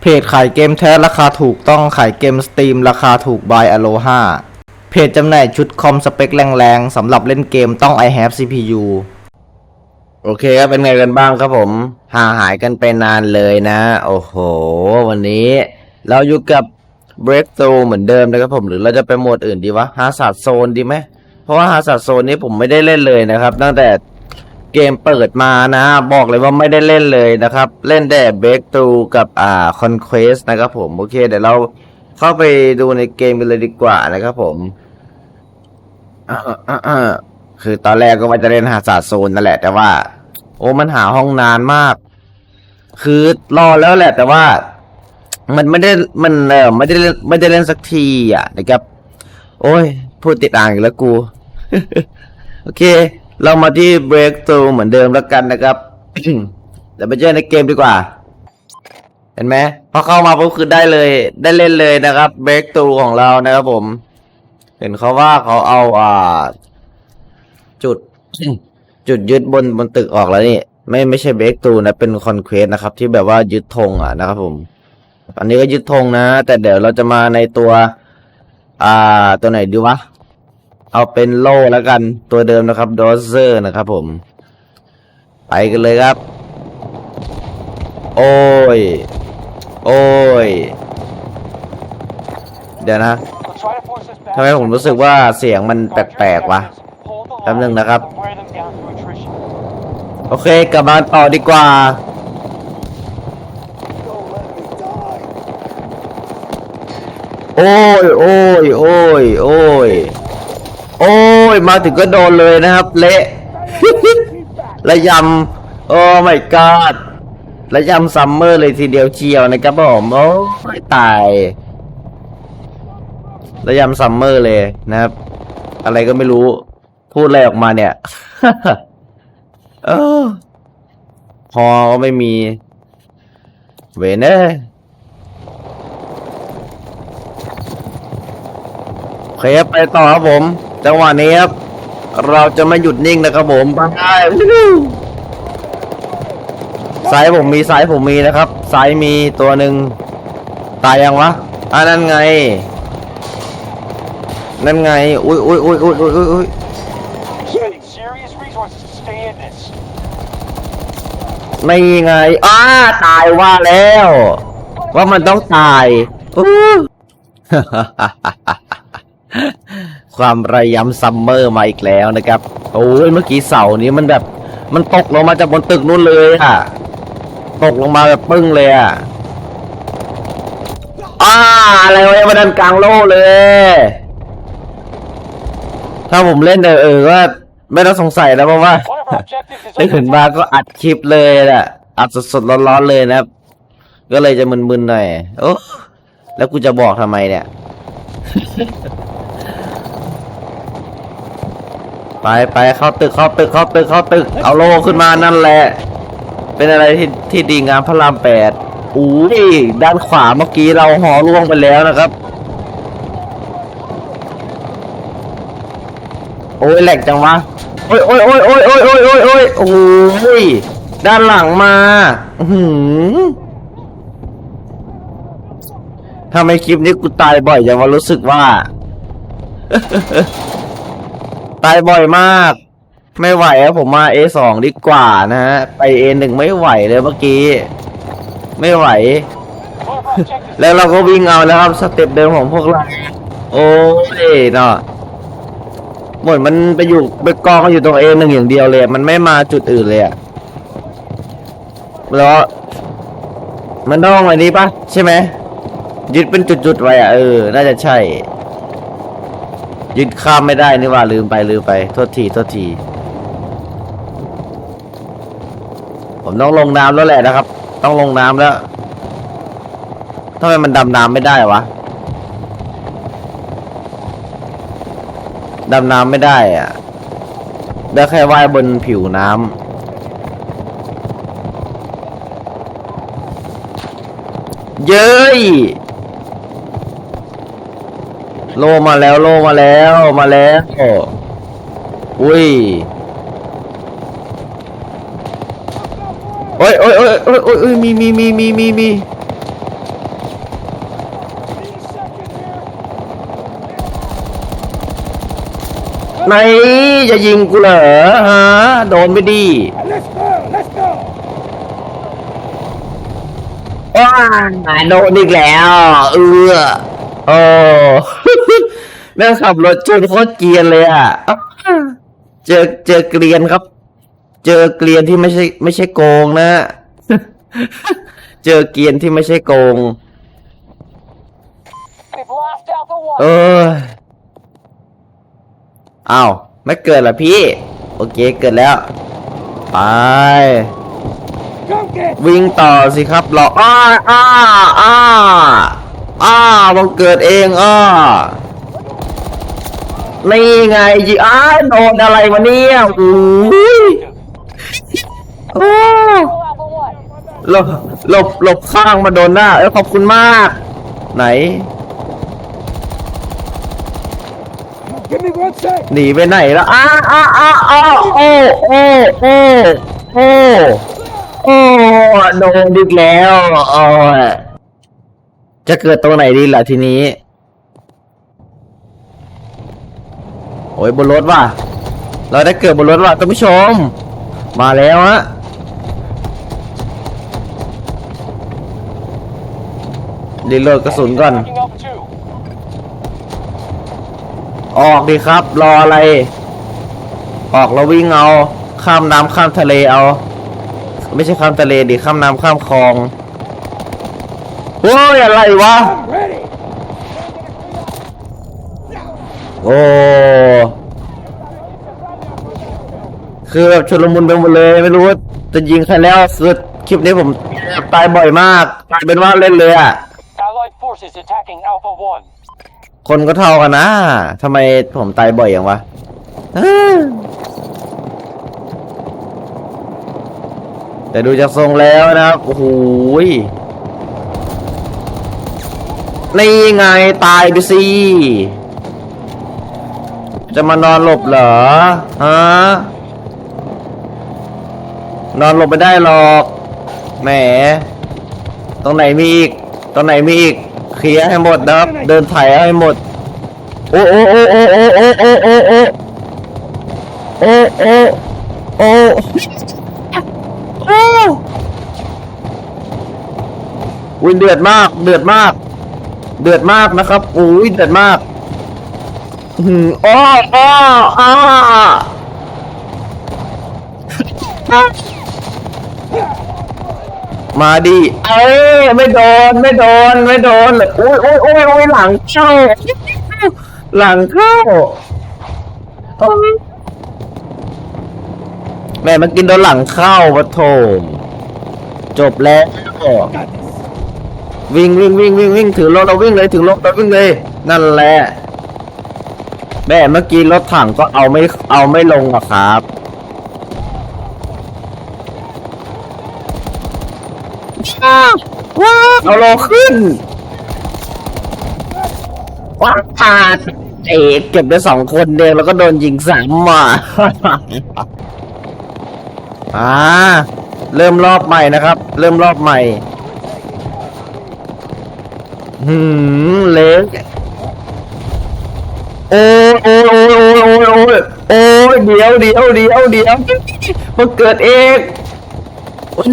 เพจขายเกมแท้ราคาถูกต้องขายเกมสตรีมราคาถูก by Aloha เพจจำหน่ายชุดคอมสเปคแรงๆสำหรับเล่นเกมต้อง i have CPU โอเคครับเป็นไงกันบ้างครับผมห่างหายกันไปนานเลยนะ โอ้โห วันนี้เราอยู่กับ Breakthrough เหมือนเดิมนะครับผมหรือเราจะไปโหมดอื่นดีวะฮาส a ดโซนดีไหมเพราะว่าฮาส a ดโซนนี้ผมไม่ได้เล่นเลยนะครับ ตั้งแต่ เกมเปิดมานะ บอกเลยว่าไม่ได้เล่นเลยนะครับ เล่นแต่ Breakthrough กับอ่า Conquest นะครับผม โอเค เดี๋ยวเราเข้าไปดูในเกมกันเลยดีกว่านะครับผมคือตอนแรกก็ว่าจะเล่นฮาส a ดโซนนั่นแหละ แต่ว่า โอ้มันหาห้องนานมาก คือรอแล้วแหละ แต่ว่า มันไม่ได้มันเออไม่ได้ไม่ได้เล่นสักทีอะนะครับ โอ้ยพูดติดอ่างอีกแล้วกู โอเค เรามาที่ breakthrough เหมือนเดิมแล้วกันนะครับเดี๋ยวไปเจอในเกมดีกว่า เห็นไหมพอเข้ามาปุ๊บคือได้เลย ได้เล่นเลยนะครับ breakthrough ของเรานะครับผม เห็นเขาว่าเขาเอาอ่า จุด จุดยึดบนบนตึกออกแล้วนี่ ไม่ไม่ใช่ breakthrough นะ เป็น conquest นะครับ ที่แบบว่ายึดธงอะนะครับผม อันนี้ก็ยึดธงนะ แต่เดี๋ยวเราจะมาในตัว อ่า ตัวไหนดีวะ เอาเป็นโล่แล้วกันตัวเดิมนะครับดอเซอร์นะครับผม ไปกันเลยครับ โอ้ย โอ้ย เดี๋ยวนะทำไมผมรู้สึกว่าเสียงมันแปลกๆวะแป๊บนึงนะครับโโอเคกลับมาต่อดีกว่าโอ้ย โอ้ย โอ้ย โอ้ย โอ้ย มาถึงก็โดนเลยนะครับ เละระยำ โอ้ my god ระยำซัมเมอร์เลยทีเดียวเชียวนะครับผมโอ้ยตายระยำซัมเมอร์เลยนะครับ อะไรก็ไม่รู้ พูดอะไรออกมาเนี่ยเออพอก็ไม่มี เวนเอ้ยโอเคครับไปต่อครับผม จังหวะนี้ครับ เราจะไม่หยุดนิ่งนะครับผมไปซ้ายผมมีซ้ายผมมีนะครับซ้ายมีตัวหนึ่งตายยังวะอ่านั่นไง นั่นไง อุ้ยอุ้ยอุ้ยอุ้ยอุ้ยอุ้ยไม่ไงอ้าตายว่าแล้ว ว่ามันต้องตายอู้ ความระยำซัมเมอร์มาอีกแล้วนะครับโอ้ยเมื่อกี้เสานี้มันแบบมันตกลงมาจากบนตึกนู่นเลยอะ ตกลงมาแบบปึ้งเลยอะอ้าอะไรวะยังมาดันกลางโลกเลย ถ้าผมเล่นเออเออก็ไม่ต้องสงสัยแล้วเพราะว่าได้ขึ้นมาก็อัดคลิปเลยแหละอัดสดๆร้อนๆเลยนะครับ ก็เลยจะมึนๆหน่อยโอ้แล้วกูจะบอกทำไมเนี่ย ไปไปเข้าตึกเข้าตึกเข้าตึกเข้าตึก เอาโลขึ้นมานั่นแหละ เป็นอะไรที่ที่ดีงามพระรามแปดอู้ยด้านขวาเมื่อกี้เราหอล่วงไปแล้วนะครับ โอ้ยแหลกจังวะโอ้ยโอ้ยโอ้ยโอ้ยโอ้ยโอ้ยโอ้ยโอ้ยโอ้ยด้านหลังมาหือทำไมคลิปนี้กูตายบ่อยจังวะรู้สึกว่า ตายบ่อยมาก ไม่ไหวอะผมมา A2 ดีกว่านะฮะ ไป A1 ไม่ไหวเลยเมื่อกี้ ไม่ไหว แล้วเราก็วิ่งเอาแล้วครับสเต็ปเดิมของพวกเรา โอ้ยเนาะหมดมันไปอยู่ไปกองกันอยู่ตรงเอหนึ่งอย่างเดียวเลย มันไม่มาจุดอื่นเลยอะแล้วมันต้องอันนี้ปะใช่ไหมยึดเป็นจุดๆไว้อะเออ น่าจะใช่ ยึดข้ามไม่ได้นี่ว่าลืมไปลืมไปโทษทีโทษที ผมต้องลงน้ำแล้วแหละนะครับ ต้องลงน้ำแล้วทำไมมันดำน้ำไม่ได้วะดำน้ำไม่ได้อะได้แค่ว่ายบนผิวน้ำเย้ย โลมาแล้วโลมาแล้วมาแล้วอุ้ยโอ้ยโอ้ยโอ้ยโอ้ยโอ้ยมีมีมีมีมีมีไหนจะยิงกูเหรอฮะโดนไปดีว้าโดนอีกแล้ว เออโอ้ แม่งขับรถชนโคตรเกรียนเลยอะ เจอเจอเกรียนครับ เจอเกรียนที่ไม่ใช่ ไม่ใช่โกงนะ เจอเกรียนที่ไม่ใช่โกง We've lost Alpha 1. เอออ้าวไม่เกิดเหรอพี่ โอเคเกิดแล้ว ไป Go get วิ่งต่อสิครับเรออ้าอ้าอ้าอ้าบังเกิดเองอ้า นี่ไงยิอ้าโดนอะไรวะเนี่ยอุ้ยโอ้หลบหลบหลบข้างมาโดนหน้า เอ้ยขอบคุณมาก ไหน Give me one sec. หนีไปไหนแล้วอ้าอ้าอ้าอ้าโอ้โอ้โอ้โอ้โอ้โดนอีกแล้วโอ้ยจะเกิดตรงไหนดีล่ะทีนี้ โอ้ยบนรถว่ะ เราได้เกิดบนรถว่ะท่านผู้ชม มาแล้วฮะรีโหลดกระสุนก่อน ออกดีครับ รออะไร ออกแล้ววิ่งเอา ข้ามน้ำข้ามทะเลเอา ไม่ใช่ข้ามทะเลดิข้ามน้ำข้ามคลองโอ้ยอะไรวะ โอ้ คือแบบชุลมุนไปหมดเลย ไม่รู้ว่าจะยิงใครแล้วคือคลิปนี้ผมตายบ่อยมากกลายเป็นว่าเล่นเลยอะ Allied forces attacking Alpha 1. คนก็เท่ากันนะทำไมผมตายบ่อยอย่างวะเอ้อแต่ดูจากทรงแล้วนะครับ โอ้โหยนี่ไงตายไปสิ จะมานอนหลบเหรอ ฮะ นอนหลบไม่ได้หรอก แหม ตรงไหนมีอีก ตรงไหนมีอีก เคลียร์ให้หมดนะครับ เดินไถ่ายให้หมด โอ้โอ้โอ้โอ้โอ้โอ้โอ้โอ้โอ้โอ้โอ้โอ้โอ้วินเดือดมาก เดือดมาก เดือดมากนะครับโอ้ยเดือดมากอื้อหืออ้ออ้ออ้า มาดิเอ้ยไม่โดนไม่โดนไม่โดนเลยโอ้ยโอ้ยโอ้ยโอ้ยหลังเข้าหลังเข้าโอ๊ยแม่มันกินโดนหลังเข้าปะโถจบแล้ววิ่งวิ่งวิ่งวิ่งวิ่งถือรถเราวิ่งเลยถือรถเราวิ่งเลย นั่นแหละแม่เมื่อกี้รถถังก็เอาไม่เอาไม่ลงอะครับว้าวว้าว เอาโลขึ้นว้าวพาเอกเก็บได้สองคนเดียวแล้วก็โดนยิงสามมาอ่าเริ่มรอบใหม่นะครับ เริ่มรอบใหม่หืมเล็กโอ้ยโอ้ยโอ้ยโอ้ยโอ้ยโอ้ยเดี๋ยวเดี๋ยวเดี๋ยวเดี๋ยวมันเกิดเองโอ้ย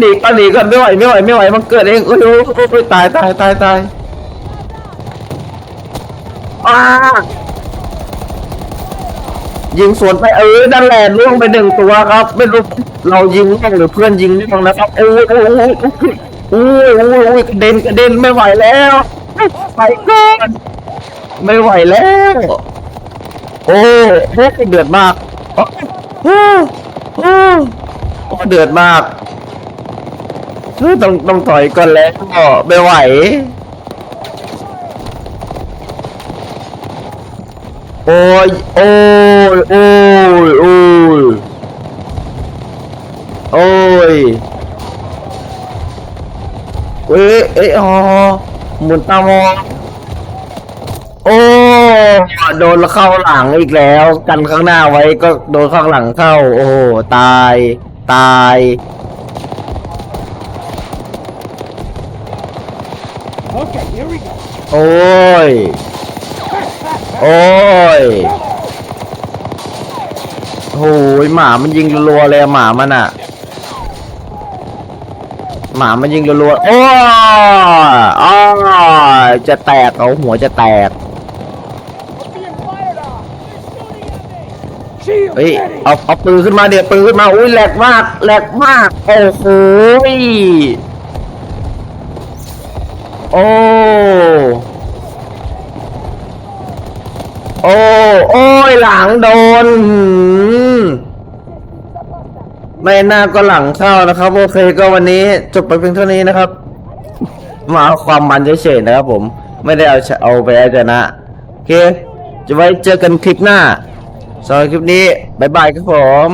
หนีก่อนหนีก่อนไม่ไหวไม่ไหวไม่ไหวมันเกิดเองโอ้ยโอ้ยตายตายตายตายอ้ายิงสวนไปเออนั่นและล่วงไปหนึ่งตัวครับ ไม่รู้เรายิงล่วงหรือเพื่อนยิงล่วงนะครับโอ้ยโอ้ยโอ้ยโอ้ยโอ้ยกระเด็นกระเด็นไม่ไหวแล้วไปก่อนไม่ไหวแล้ว โอ้โหเดือดมากโอ้โหโอ้โหเดือดมาก ต้องต้องถอยก่อนแล้วไม่ไหวโอ้ยโอ้ยโอ้ยโอ้ยโอ้ยเอ้ยเอ้ยอ๋อหมุนตามองโอ้โดนเข้าหลังอีกแล้ว กันข้างหน้าไว้ก็โดนข้างหลังเข้า โอ้ตาย ตาย Okay, here we go. โอ้ย โอ้ย โอ้ยหมามันยิงรัวๆเลยอะหมามันอะหมามันยิงรัวๆโอ้ยอ้อยจะแตกเอาหัวจะแตกเฮ้ยเอาเอาปืนขึ้นมาเดี๋ยวปืนขึ้นมา อุ้ยแหลกมากแหลกมาก โอ้โห โอ้โอ้โอ้ยหลังโดนไม่น่าก็หลังเข้านะครับ โอเคก็วันนี้จบไปเพียงเท่านี้นะครับ มาเอาความมันเฉยๆนะครับผม ไม่ได้เอาเอาไปเอาชนะโอเค จะไว้เจอกันคลิปหน้าสำหรับคลิปนี้ บ๊ายบายครับผม